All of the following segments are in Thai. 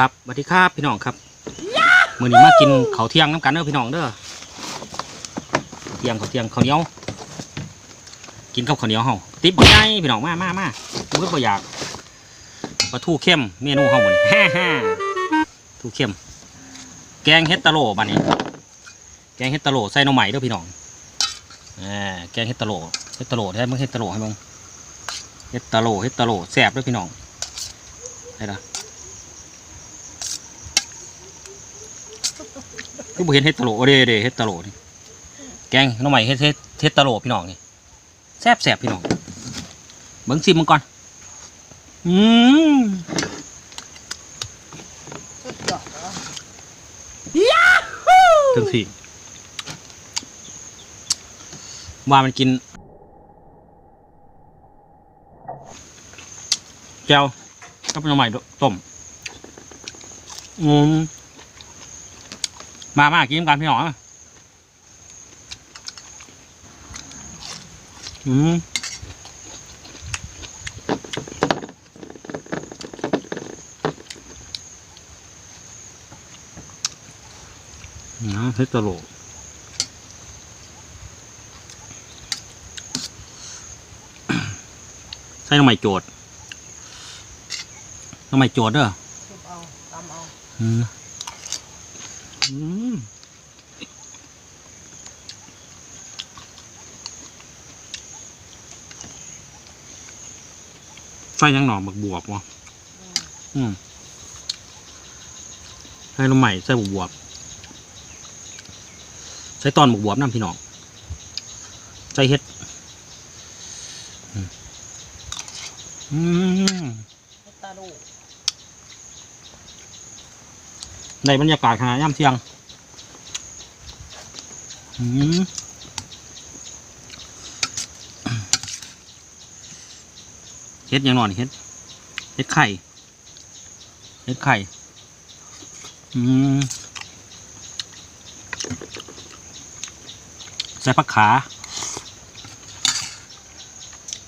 ครับสวัสดีครับพี่น้องครับมือนี้มากินเขาเที่ยงน้ำกันเด้อพี่น้องเด้อเที่ยงเขาเที่ยงเขาเหนียว กินกับข้าวเหนียวเฮาติบบ่ใหญ่พี่น้องมามามามือบ่อยากปลาทูเข้มเมนูเฮาหมดฮ่าฮ่าทูเข้ม แกงเฮ็ดตะโลบัดนี้ แกงเฮ็ดตะโลใส่หน่อไม้เด้อพี่น้องแกงเฮ็ดตะโลเฮ็ดตะโลให้มึงเฮ็ดตะโลให้มึงเฮ็ดตะโลเฮ็ดตะโลแซ่บเด้อพี่น้องได้ละ คือบ่เห็นเฮ็ดตะโหลโอเดเดเฮ็ดตะโหลนี่แกงหน้องใหม่เฮ็ดเฮ็ดเฮ็ดตะโหลพี่น้องนี่แซ่บแซ่บพี่น้องเบิ่งซิมมันก่อนอืมสุดยอดเหรอถึงสี่ว่ามันกินแก้วกับหน้องใหม่ต้มอืม มามากินกันพี่น้องอืมน้ำเฮ็ดตะโหลใส่หน้ำใหม่โจดหน้ำใหม่โจดเด้อทุบเอาตำเอา อืมอืมใส่ยังหน่อบักบวบวะอืมอืมใส่ลงใหม่ใส่บักบวบใส่ตอนบักบวบน้ำพี่น้องใส่เฮ็ด อืมอืมเฮ็ดตาลูกในบรรยากาศขณะย่ำเที่ยงอืม เฮ็ดยังนอนเฮ็ดเฮ็ดไข่เฮ็ดไข่อืมใส่ผักขา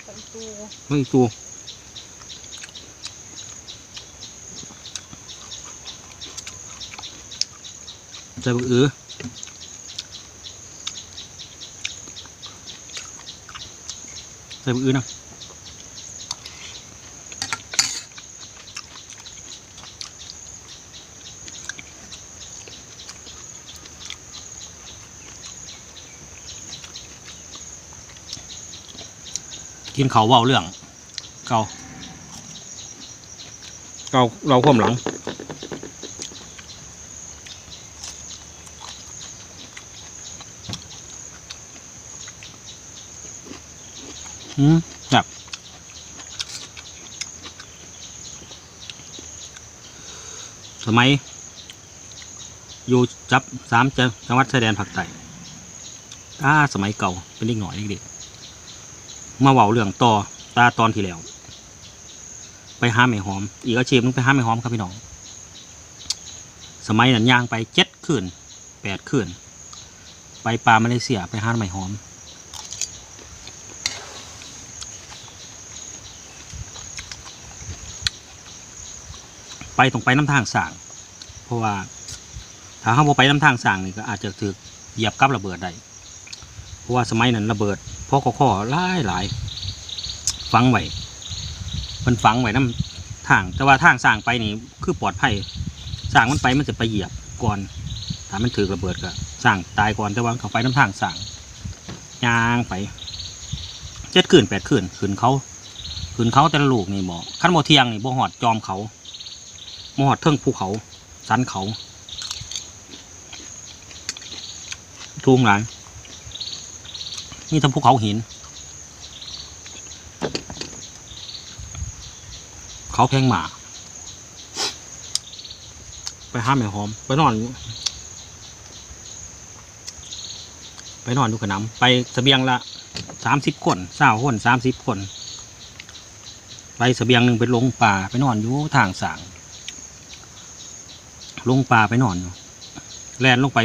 ตำตูเฮ้ยตูใส่บักอือ ใส่บักอือนะกินเขาวเบาเรื่อง เกาเกาเราความหลัง อืมแบบสมัยอยู่จับสามจังจังหวัดชายแดนภาคใต้ถ้าสมัยเก่าเป็นเด็กหน่อยเด็กๆมาเว้าเรื่องต่อตาตอนที่แล้ว ไปห้าไม่หอม อีกอาชีพหนึงไปห้าไม่หอมครับพี่น้อง สมัยนั้นย่างไปเจ็ดคืนแปดคืนไปปลามาเลเซียไปห้าไม่หอม ไปตรงไปน้ำทางสั่งเพราะว่าถ้าเขาบ่ไปน้ำทางสั่งนี่ก็อาจจะถือเหยียบกับระเบิดได้ เพราะว่าสมัยนั้นระเบิดพ่อข้อข้อหลายหลายฟังไว้มันฝังไว้น้ำทาง แต่ว่าทางสั่งไปนี่คือปลอดภัยสั่งมันไปมันจะไปเหยียบก่อน ถ้ามันถือระเบิดก็สั่งตายก่อนแต่ว่าเขาไปน้ำทางสั่งยางไปเจ็ดคืนแปดคืนคืนเขาคืนเขาแต่ละลูกนี่บอกขั้นโมเทียงนี่บ่หอดจอมเขา มอดเทิงภูเขา สันเขาทุ่งหลายนี่ทำภูเขาหิน เขาแพงหมา ไปห้ามไอ้หอม ไปนอนอยู่ไปนอนอยู่กับน้ำไปเสบียงละสามสิบคนเศร้าคนสามสิบคน ไปเสบียงหนึ่งไปลงป่า ไปนอนอยู่ทางสาง ลงป่าไปนอนอยู่แลนลงไป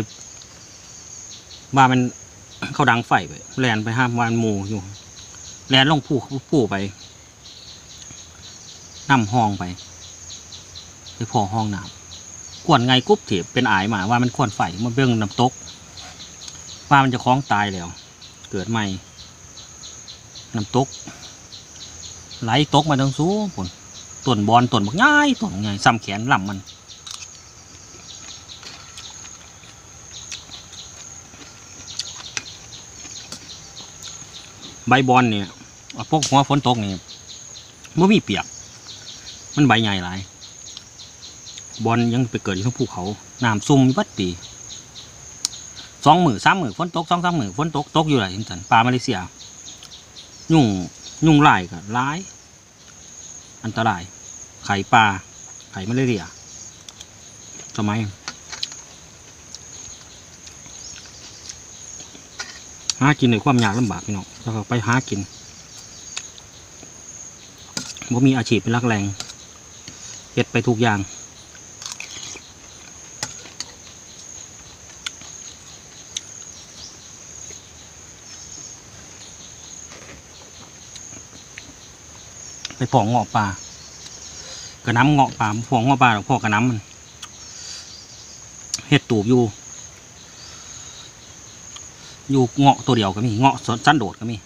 ว่ามันเขาดังไฟไปแลนไปห้ามวานหมูอยู่แลนลงผู้ผู้ไปนำห้องไปไปพอห้องน้ำกวนไงกุ๊บถีบเป็นอายมาว่ามันควนไฟมาเบื้องน้ำตก ว่ามันจะคล้องตายแล้ว เกิดใหม่น้ำตก ไหลตกมาทางสูงผลต้นบอลต้นบักง่ายต้นบัง่ายซ้ำแขนลำมัน ใบบอลเนี่ยพวกหัวฝนตกนี่ไม่มีเปียก มันใบใหญ่หลาย บอลยังไปเกิดอยู่ทั้งภูเขาน้ำซุ่มวัดปีสองหมื่นสามหมื่นฝนตกสองสามหมื่นฝนตกตกอยู่หลายจังสันปลามาเลเซีย ยุ่งยุ่งไล่ก็ร้าย อันตราย ไข่ปลาไข่มาเลเรียสมัยหากินในความยากลำบากพี่น้อง แล้วก็ไปหากินว่ามีอาชีพเป็นหลักแรงเฮ็ดไปทุกอย่างไปพองเงาะปลากระน้ำเงาะปลาพองเงาะปลาหรอกพ่อกระน้ำมันเฮ็ดตูบอยู่ อยู่เงาะตัวเดียวก็มีเงาะสั้นโดดก็มี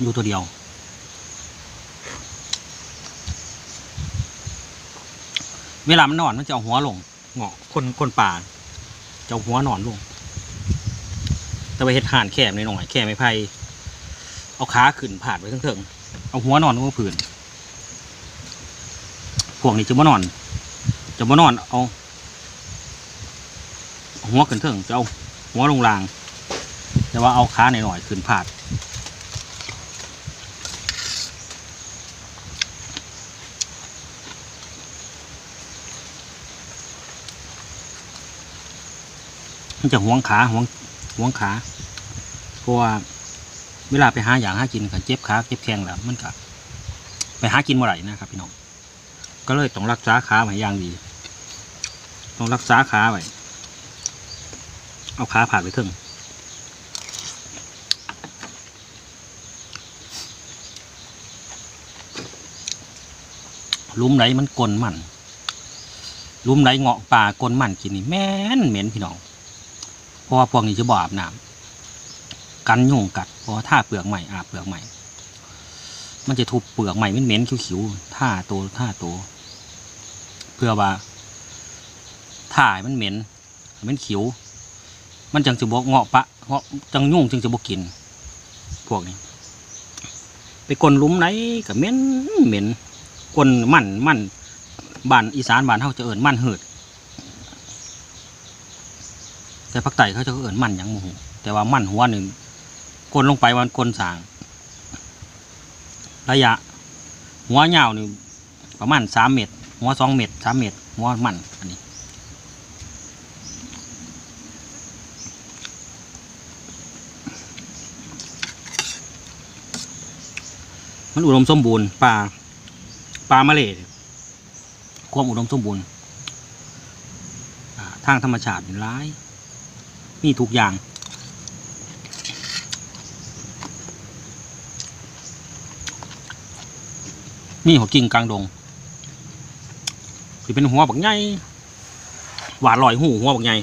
อยู่ตัวเดียวเวลามันนอนมันจะเอาหัวลงเงาะคนคนป่าจะเอาหัวนอนลง แต่ไปเฮ็ดห่านแคบหน่อยแคบไม่ไผ่เอาขาขึ้นผาดไว้ทั้งเถิงๆเอาหัวนอนลงกับพื้น พวกนี้จะมานอน จะมานอน เอาหัวขึ้นเถิงจะเอาหัวลงราง แต่ว่าเอาขาหน่อยๆขึ้นผาดมันจะห่วงขาห่วงห่วงขาเพราะว่าเวลาไปหาอย่างหากินกันเจ็บขาเจ็บแข้งแล้วมันก็ไปหากินเมื่อไหร่นะครับพี่น้อง ก็เลยต้องรักษาขาไว้อย่างดี ต้องรักษาขาไว้เอาขาผ่านไปถึงลุมไหนมันกลนมันลุมไหนเงาะป่ากลนมันกินนี่แม่นเหม็นพี่น้องเพราะว่าพวกนี้จะบอาบน้ำกันยุงกัดเพราะว่าถ้าเปลือกใหม่อาบเปลือกใหม่มันจะทุบเปลือกใหม่เหม็นๆขิวๆท่าโตท่าโต เพื่อว่าถ่ายมันเหม็นมันขิวมันจังจะบกเงาะปะเงาะจังยุ่งจังจะบกกิน พวกนี้ ไปกลนลุมไหนกับเหม็นเหม็นกลนมันมันบ้านอีสานบ้านเขาจะเอิญมันเหืดแต่ภาคใต้เขาจะเอิญมันหยังโมโหแต่ว่ามันหัวหนึ่งกลนลงไปวันกลนสาง ระยะ หัวยาวนี่ประมาณสามเมตร หัวสองเมตรสามเมตรหัวมันอันนี้มันอุดมสมบูรณ์ป่าป่ามาเลยความอุดมสมบูรณ์ทางธรรมชาติร้ายมีทุกอย่างมีหัวกิ่งกลางดง ที่เป็นหัวบักใหญ่หวานลอยหูหัวบักใหญ่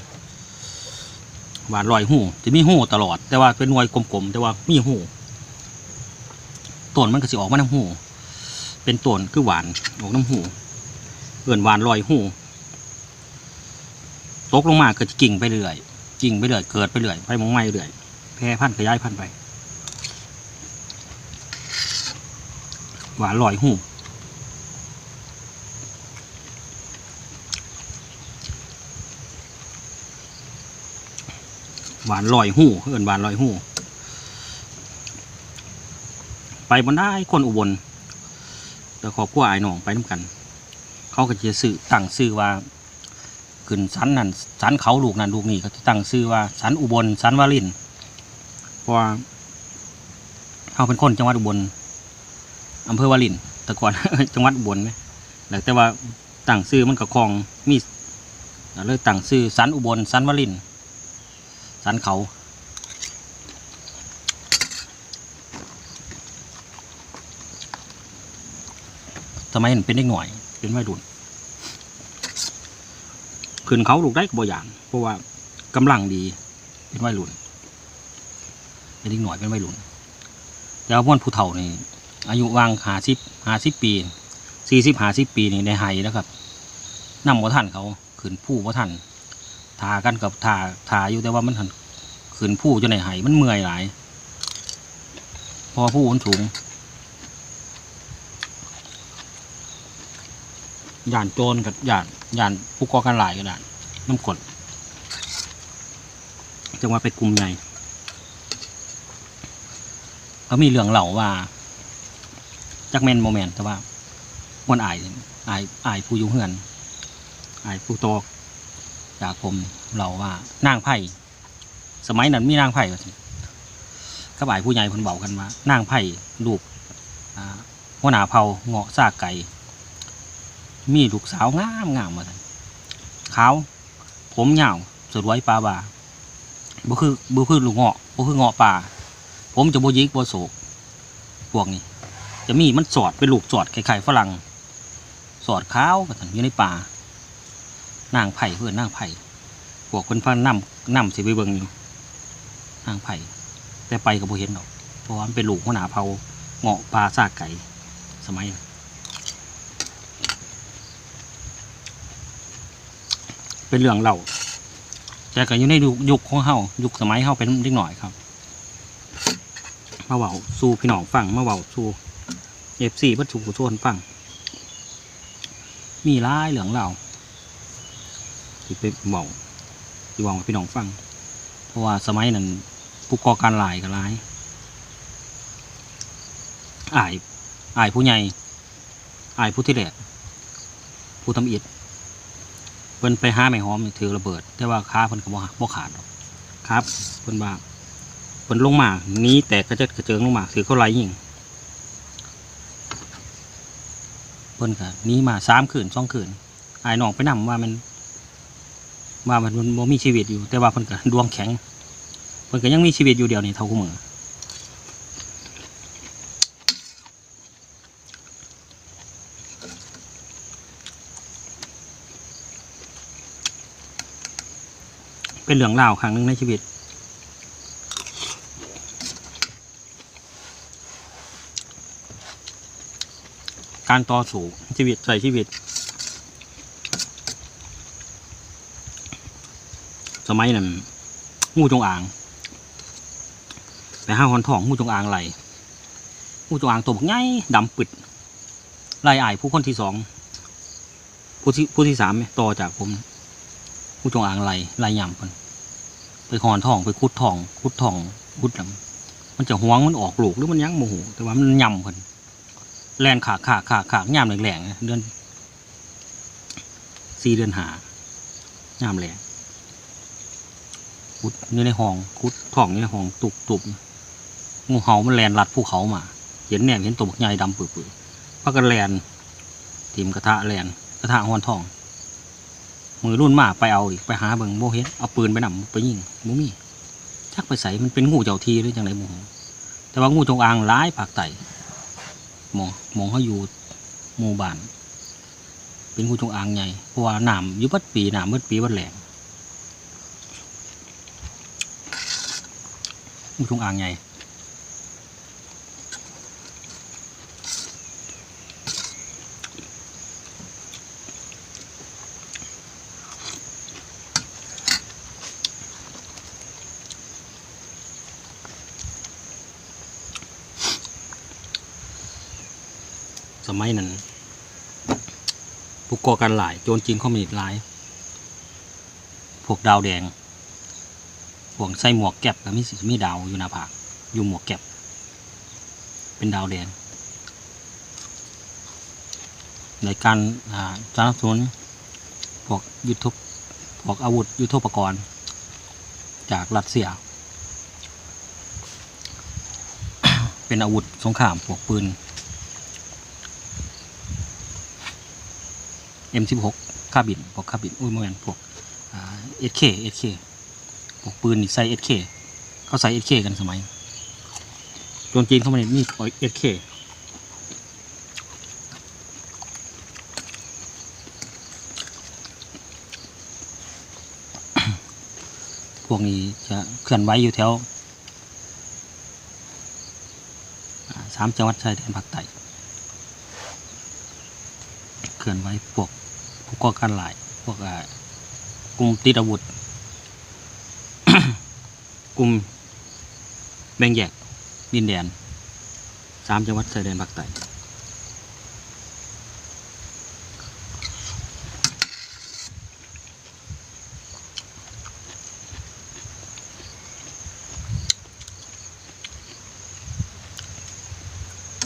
หวานลอยหูจะมีหูตลอด แต่ว่าเป็นหน่วยกลมๆแต่ว่ามีหูต้นมันก็สิออกมาน้ำหูเป็นต้นคือหวานออกน้ำหูเอื่นหวานลอยหูตกลงมาก็จะกิ่งไปเรื่อยกิ่งไปเรื่อยเกิดไปเรื่อยไปมองไม่เรื่อยแพร่พันธุ์ขยายพันธุ์ไปหวานลอยหู หวานลอยหูเขาเอินหวานลอยหูไปบนได้คนอุบลแต่ขอบครัวไอ้ายน้องไปน้ำกัน เขาก็จะซื้อตั้งซื้อว่าขึ้นสันนั่นสันเขาลูกนั่นลูกนี่เขาจะตั้งซื้อว่าสันอุบลสันวาลินเพราะเขาเป็นคนจังหวัดอุบลอำเภอวาลินแต่ก่อนจังหวัดอุบลไหมแต่ว่าตั้งซื้อมันก็คลองมีเลยตั้งซื้อสันอุบลสันวาลิน สันเขาทำไมเป็นเป็กหน่อย เป็นวัยรุ่นขึ้นเขาลูกได้บ่อย่างเพราะว่ากำลังดีเป็นไม่หลุนเป็นได็หน่อยเป็นไม่หลุนแล้วพวนผู้เฒ่านี่อายุวางหาสิบหาสิบปีสี่สิบหาสิบปีนี่ในไฮายแล้วครับนำบ่ท่านเขาขืนผู้บ่ท่าน ทากันกับทาทาอยู่แต่ว่ามันหันขึ้นผู้จนไหนไห้มันเมื่อยหลาย พอผู้มันสูงย่านโจรกับย่านย่านผู้ก่อการหลายกันด่านน้ำกดจังว่าไปกลุ่มใหญ่เขามีเรื่องเหล่าว่าจักแมนโมเมนแต่ว่ามันอายอายอายผู้ยุ่งเฮือนอายผู้โต จากผมเล่าว่านางไผ่สมัยนั้นมีนางไผ่ก็สิกับอายผู้ใหญ่คนเบากันว่านางไผ่ลูกอ่าหัวหน้าเผาเงาะซากไก่ มีลูกสาวงามงามมาซั่นขาวผมยาวสดไว้ปลาบาบ่คือบ่คือลูกเงาะบ่คือเงาะป่าผมจะบ่ยิกบ่โศกพวกนี้ จะมีมันสอดเป็นลูกสอดคล้ายๆฝรั่ง สอดขาวมาซั่นอยู่ในป่า นางไผ่เพื่อนนางไผ่พวกคนพานำนำสิไปเบิ่งอยู่นางไผ่แต่ไปก็บ่เห็นดอก เพราะว่ามันเป็นลูกหัวหนาเผาเงาะปลาซากไก่สมัยเป็นเรื่องเล่าแต่ก็อยู่ในยุคยุคของเฮายุคสมัยเฮาเป็นเด็กหน่อยครับมาเว้าสู่พี่น้องฟังมาเว้าสู่เอฟซีบัดสู่ผู้ชนฟังมีหลายเรื่องเล่า ที่ไปเว้าที่เว้าให้พี่น้องฟัง เพราะว่าสมัยนั้นผู้ก่อการหลายก็หลายอายอายผู้ใหญ่อายผู้ที่แหลกผู้ทำอิฐเพิ่นไปหาไม้หอมถือระเบิด แต่ว่าขาเพิ่นก็บ่บ่ขาดหรอกครับเพิ่นว่าเพิ่นลงมานี้แต่กระเจิดกระเจิงลงมาถือเขาไล่ยิงเพิ่นก็หนี้มาสามคืนสองคืนอายน้องไปนํว่ามัน ว่ามันมันบ่มีชีวิตอยู่ แต่ว่าเพิ่นก็ดวงแข็งเพิ่นก็ยังมีชีวิตอยู่เดียวนี่เท่ากูมือเป็นเรื่องราครั้งหนึ่งในชีวิต การต่อสู้ชีวิตใส่ชีวิต มัยนั้นงูจงอางไปห้าหอนทองงูจงอางไหลงูจงอางตัวบักใหญ่ดำปึดไล่อายผู้คนที่สองผู้ที่ผู้ที่สามเนี่ยต่อจากผมงูจงอางไหลไล่ย่ำเพิ่นไปหอนทองไปคุดทองคุดทองคุดดำมันจะหวงมันออกลูกหรือมันยั้งโมโหแต่ว่ามันย่ำเพิ่นแลนขาขาขาขายามแหลงๆเดือนสี่เดือนหายามแหลงุดนี่ในห้องขุดท้องนี่ในห้องตุบตุบงูเห่ามันแลนลัดภูเขามา เห็นแนมเห็นตัวบักใหญ่ดำปื้อๆพักกันแลนทีมกระทะแลนกระทะหอนทอง มือรุ่นมาไปเอาอีกไปหาเบิงโมเห็นเอาปืนไปนำไปยิงบ่มีชักไปใส่มันเป็นงูเจ้าทีหรือจังไรบ่ฮู้แต่ว่างูจงอางร้ายภาคใต้หมองมองเขาอยู่หมู่บ้าน เป็นงูจงอางใหญ่เพราะว่าน้ำยู่เบัดปีหน้ำเบัดปีเบัดแหลง งูจงอ่างไงสมัยนั้นผู้ก่อการหลาย โจรจีนคอมมิวนิสต์หลาย พวกดาวแดง พวกใส่หมวกแก็บก็มีสิมีดาวอยู่หน้าผากอยู่หมวกแก็บ เป็นดาวแดงในการอ่าสนับสนุนพวกยุทธพวกอาวุธยุทโธปกรณ์ จากรัสเซีย เป็นอาวุธสงครามพวกปืน M16 คาบิน พวกคาบิน อุ้ยโมเมนพวก SK SK ปลูกปืนนี่ใส่เอสเคเขาใส่เอสคกันสมัยจนจีนเข้ามาเนมีเอสเคพวกนี้จะเคลื่อนไหวอยู่แถวสามจังหวัดชายแดนภาคใต้เคลื่อนไหวพวกพวกก่อการหลาย พวกกลุ่มติดอาวุธ กลุ่มแบ่งแยกดินแดนสามจังหวัดชายแดนภาคใต้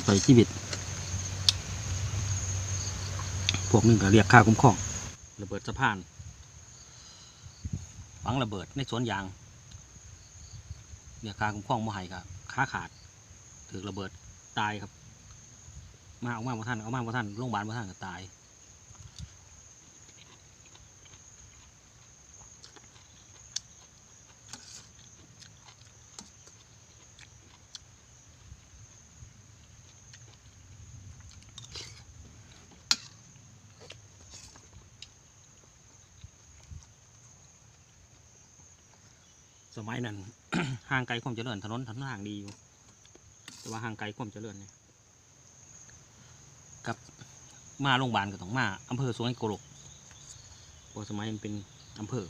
ใส่ชีวิต พวกหนึงก็เรียกค่าคุ้มครอง ระเบิดสะพาน ฝังระเบิดในสวนยาง เรียคาคุ้มครองมหัยครับขาขาดถือระเบิดตายครับ มาเอามาบ่ท่านเอามาบ่ท่านโรงพยาบาลบ่ท่านก็ตายสมัยนั้น ห่างไกลความเจริญถนนถนนทางดีอยู่ แต่ว่าห่างไกลความเจริญเนี่ยกับมาโรงพยาบาลก็ต้องมาอำเภอสวนโกลกเพราะสมัยมันเป็นอำเภอ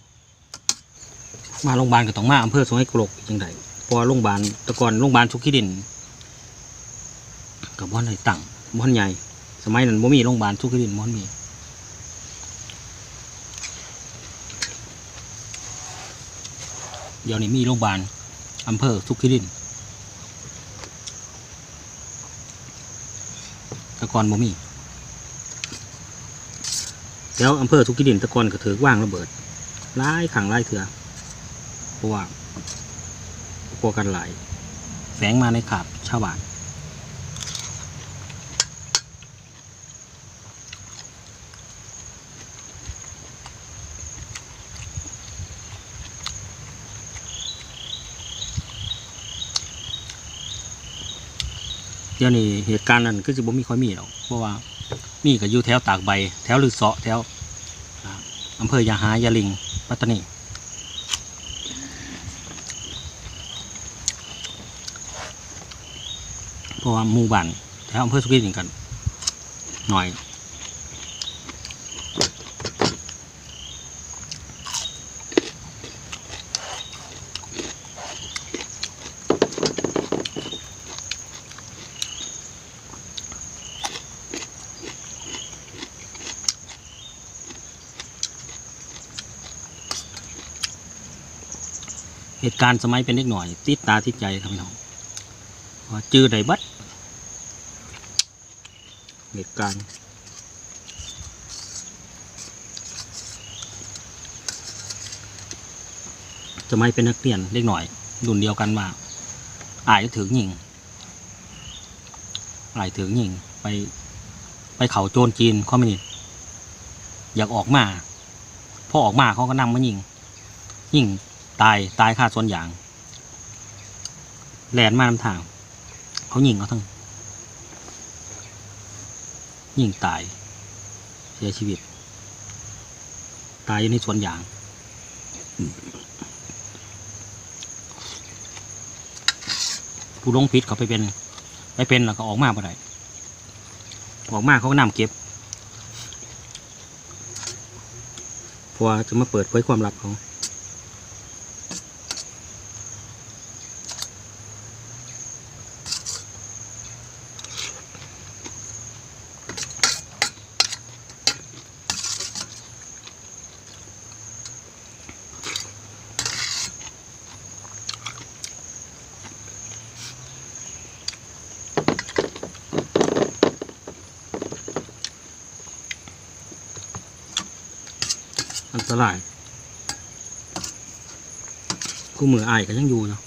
มาโรงพยาบาลก็ต้องมาอำเภอสวนโกลกจังไดพราะว่าโรงพยาบาลแต่ก่อนโรงพยาบาลชุกขี้ดินกับบ้านไหนตั้งบ้านใหญ่ สมัยนั้นบ่มีโรงพยาบาลชุกขี้ดินบ่มีเดี๋ยวนี้มีโรงพยาบาล อำเภอสุขิรินตะกอนบ่มีแล้วอำเภอสุขิรินตะกอนก็ถือว่างระเบิดไลายขังไลายเถื่อเพราะว่า กลัวกันหลายแฝงมาในขาบชาวบ้าน เดี๋ยวนี้เหตุการณ์นั้นก็จะบ่มีค่อยมีหรอกเพราะว่ามีก็อยู่แถวตากใบ แถวลือเสาะแถวอำเภอยาหายาลิงปัตตานีเพราะว่าหมู่บ้านแถวอำเภอสุขิรินกันหน่อย การสมัยเป็นเด็กหน่อย ติดตาติดใจครับพี่น้องว่าจื้อได้บัดเหตุการณ์สมัยเป็นนักเรียนเด็กหน่อยรุ่นเดียวกันมาอายถือยิงอายถือยิงไป ไปเขาโจรจีนคอมมินิอยากออกมาพอออกมาเขาก็นำมายิงยิง ตายตายคาสวนยางแลนมานำทาง เขายิงเขาทั้งยิงตาย เสียชีวิต ตายอยู่ในสวนยางผู้ลงพิษเขาไปเป็นไปเป็นแล้วก็ออกมาบ่ได้ออกมาเขาก็นำเก็บพราะว่าจะมาเปิดเผยความลับเขา มืออายก็ยังอยู่เนาะ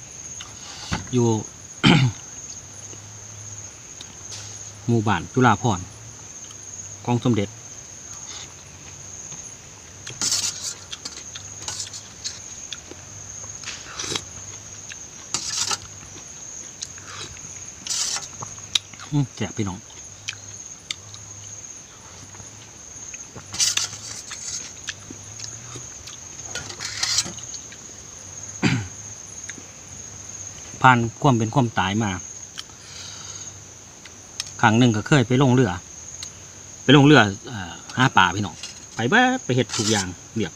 อยู่ หมู่บ้านจุฬาพรกองสมเด็จอืมแจกพี่น้อง ผ่านความเป็นความตายมาครั้งหนึ่งก็เคยไปลงเรือ ไปลงเรือหาป่าพี่น้องไปเบ้ไปเห็ดทุกอย่างเรียบ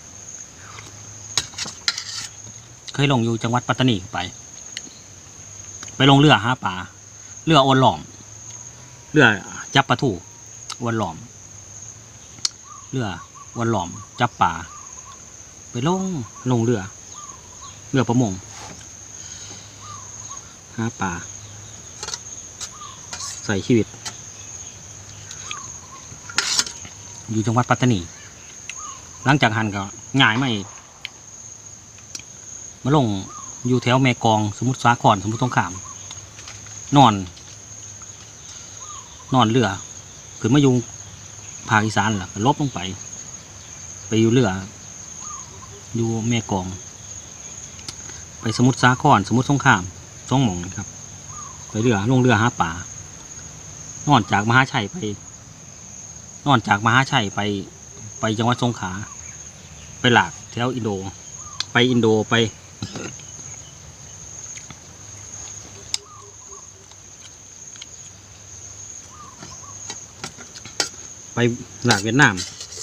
เคยลงอยู่จังหวัดปัตตานีไป ไปลงเรือหาป่าเรืออวนหลอมเรือจับปลาทูอวนหลอมเรืออวนหลอมจับป่าไปลงลงเรือ เรือประมง หาป่า ใส่ชีวิต อยู่จังหวัดปัตตานี หลังจากหันก็ง่ายไมาอีกมาลงอยู่แถวแม่กอง สมุทรสาครสมุทรสงคราม นอน นอนเรือขึ้นมายู่ภาคอีสานล่ะลบลงไป ไปอยู่เรือ อยู่แม่กอง ไปสมุทรสาครสมุทรสงคราม สองหม่องนะครับ ไปเรือลงเรือหาป่านอนจากมหาชัยไป นอนจากมหาชัยไปไปจังหวัดสงขลาไปหลากแถวอินโด ไปอินโดไป ไปหลากเวียดนาม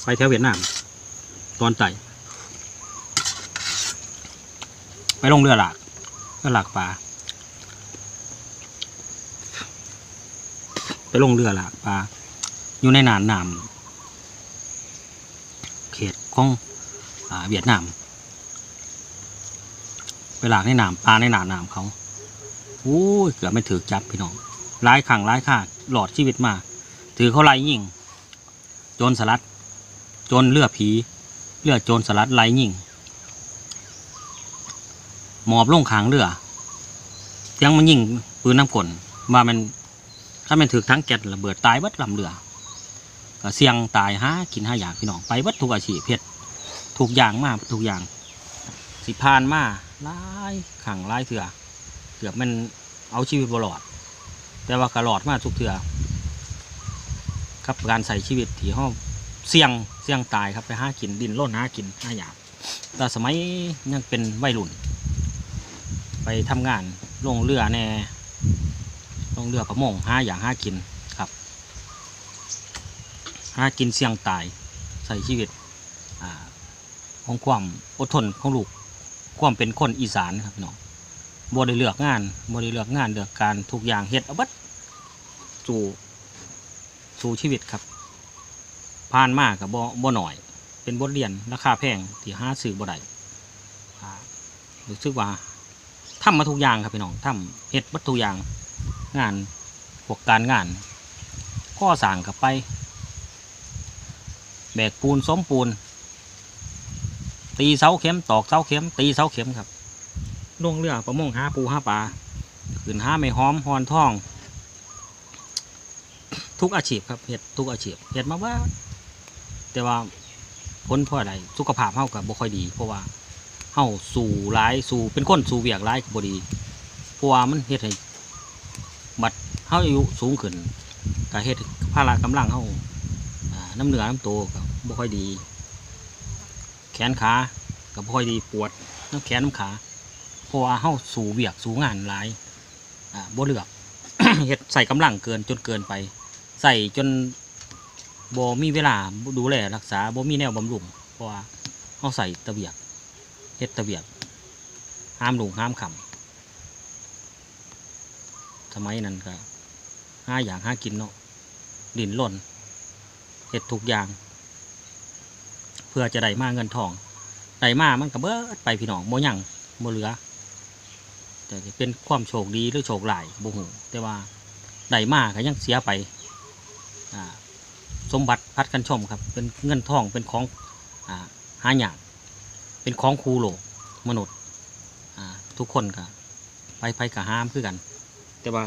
ไปแถวเวียดนาม ตอนไต่ไปลงเรือหลากเรือหลากปลา ไปลงเรือลากปลาอยู่ในนานน้ำเขตของอเวียดนามไปหลากในน้ำปลาในนานน้ำเขาโอ้ยเกือบไม่ถือจับพี่น้องร้ายขังร้ายข่าหลอดชีวิตมา ถือเขาไล่ยิงโจรสลัดโจรเลือผีเลือโจรสลัดไล่ยิงหมอบลงขางเรือเสียงมันยิงปืนน้ำกลว่ามัน ถ้ามันถือทั้งแก๊สระเบิดตายเบิดลำเรือก็เสี่ยงตายหากินหาอยากพี่น้องไปเบิดทุกอาชีพเพชรทุกอย่างมากทุกอย่าง สิพานมาลายขังลายเถื่อเกือบมันเอาชีวิตบรอด แต่ว่ากระหลอดมาทุกเถื่อครับการใส่ชีวิตที่ห้องเสี่ยงเสี่ยงตายครับไปห้ากินดินร่นหากินหาอยากแต่สมัยยังเป็นวัยรุ่น ไปทำงานลงเรือแน่ งเรือประมงห้าอย่างห้ากินครับห้ากินเสี่ยงตายใส่ชีวิตอ่าของความอดทนของลูกความเป็นคนอีสานครับพี่น้องบ่ได้เลือกงานบ่ได้เลือกงานเลือกการทุกอย่างเฮ็ดเอาบัดสู่สู่ชีวิตครับผ่านมากกับบ่บ่หน่อย เป็นบทเรียนราคาแพงที่ห้าซื้อบ่ได้รู้สึกว่าทำมาทุกอย่างครับพี่น้องทำเฮ็ดบัดทุกอย่าง งานพวกการงานก่อสร้างกับไป แบกปูนซ้อมปูน ตีเสาเข็มตอกเสาเข็ม ตีเสาเข็มครับลงเรือประมงหาปูหาปลาขึ้นหาไม่หอมหอนท่อง ทุกอาชีพครับเฮ็ดทุกอาชีพเฮ็ดมาว่า แต่ว่าผลเพราะอะไรสุขภาพเฮากับบ่ค่อยดี เพราะว่าเฮาสู่ร้ายสู่เป็นคนสู่เวียกร้ายก็บ่ดีเพราะว่ามันเฮ็ดให้ บัดเฮาอายุสูงขึ้นก็เฮ็ดให้ภาระกำลังเฮาน้ำเหนือน้ำโตก็บ่ค่อยดี แขนขาก็บ่ค่อยดีปวดน้ำแขนน้ำขาเพราะว่าเฮาสู่เวียกสู่งานหลายบ่เลือกเฮ็ดใส่กำลังเกินจนเกินไป ใส่จนบ่มีเวลาดูแลรักษาบ่มีแนวบำรุงเพราะว่าเฮาใส่ตะเบียกเฮ็ดตะเบียกห้ามลุงห้ามคำ สมัยนั้นก็ห้าอย่างห้ากินเนาะดินล่นเห็ดทุกอย่าง เพื่อจะได้มาเงินทองได้มามันก็เบิดไปพี่น้องบ่หยังบ่เหลือ แต่จะเป็นความโชคดีหรือโชคหลายบ่ฮู้แต่ว่าได้มาก็ยังเสียไปสมบัติพัดกันชมครับ เป็นเงินทองเป็นของอ่าหาหยากเป็นของครูโลกมนุษย์ทุกคนก็ไปไปกับห้ามคือกัน แต่ว่า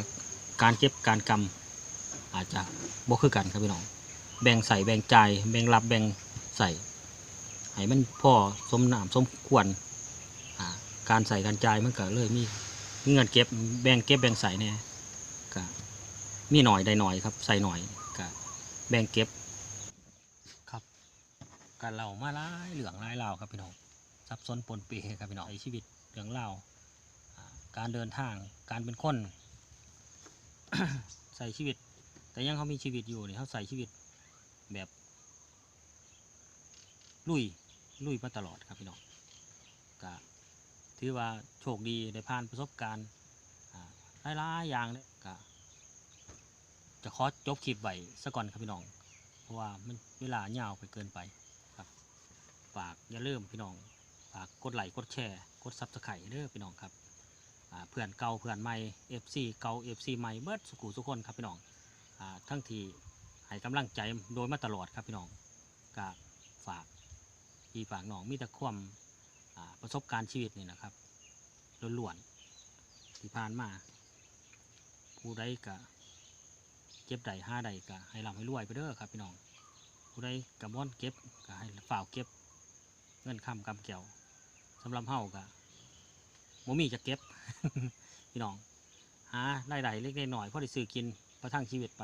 การเก็บการกำอาจจะบ่คือกันครับพี่น้องแบ่งใส่แบ่งใจายแบ่งรับแบ่งใส่ให้มันพ่อสมน้ำสมควรการใส่การจ่ายมันก็เลยมีมีเงินเก็บแบ่งเก็บแบ่งใส่เนี่ยก็มีหน่อยได้หน่อยครับ ใส่หน่อยก็แบ่งเก็บครับการเล่ามาหลายเหลืองหลายเล่าครับพี่น้องซับซ้อนปนเปครับพี่น้องในชีวิตเรื่องเล่าวอ่าการเดินทางการเป็นคน ใส่ชีวิต แต่ยังเขามีชีวิตอยู่นี่เขาใส่ชีวิตแบบ ลุยลุยมาตลอดครับพี่น้องก็ถือว่าโชคดีได้ผ่านประสบการณ์อ่าหลายๆอย่างเลยก็จะขอจบคลิปไว้ซะก่อนครับพี่น้อง เพราะว่ามันเวลายาวไปเกินไปครับฝากอย่าลืมพี่น้องฝากกดไลค์กดแชร์ กดซับสไครต์เด้อพี่น้องครับ เพื่อนเก่าเพื่อนใหม่ FC เก่า FC ใหม่เบิดสุขุสุกคนครับพี่น้องอทั้งที่ให้กำลังใจโดยมาตลอดครับพี่น้องก็ฝากพี่ฝากน้องมีแต่ความประสบการณ์ชีวิตนี่นะครับล้วนๆที่ผ่านมาผู้ใดก็เก็บใดห้าใดก็ให้ร่ำให้รวยไปเด้อครับพี่น้องผู้ใดกับม่อนเก็บก็ให้ฝ่ากเก็บเงินคำกำเกี่ยวสำหรับเฮาก็ บ่มีจะเก็บ พี่น้องหาได้ใดเล็กๆหน่อยพอได้ซื้อกินประทังชีวิตไป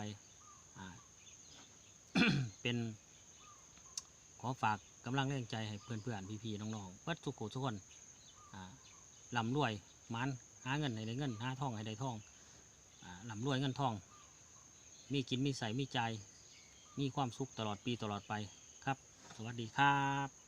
เป็น ขอฝากกำลังแรงใจให้เพื่อนๆพี่ๆน้องๆเปิดทุกคนทุกคนลำรวยมันหาเงินให้ได้เงินหาทองให้ได้ทองอลำรวยเงินทอง มีกินมีใส่มีใจมีความสุขตลอดปีตลอดไปครับ สวัสดีครับ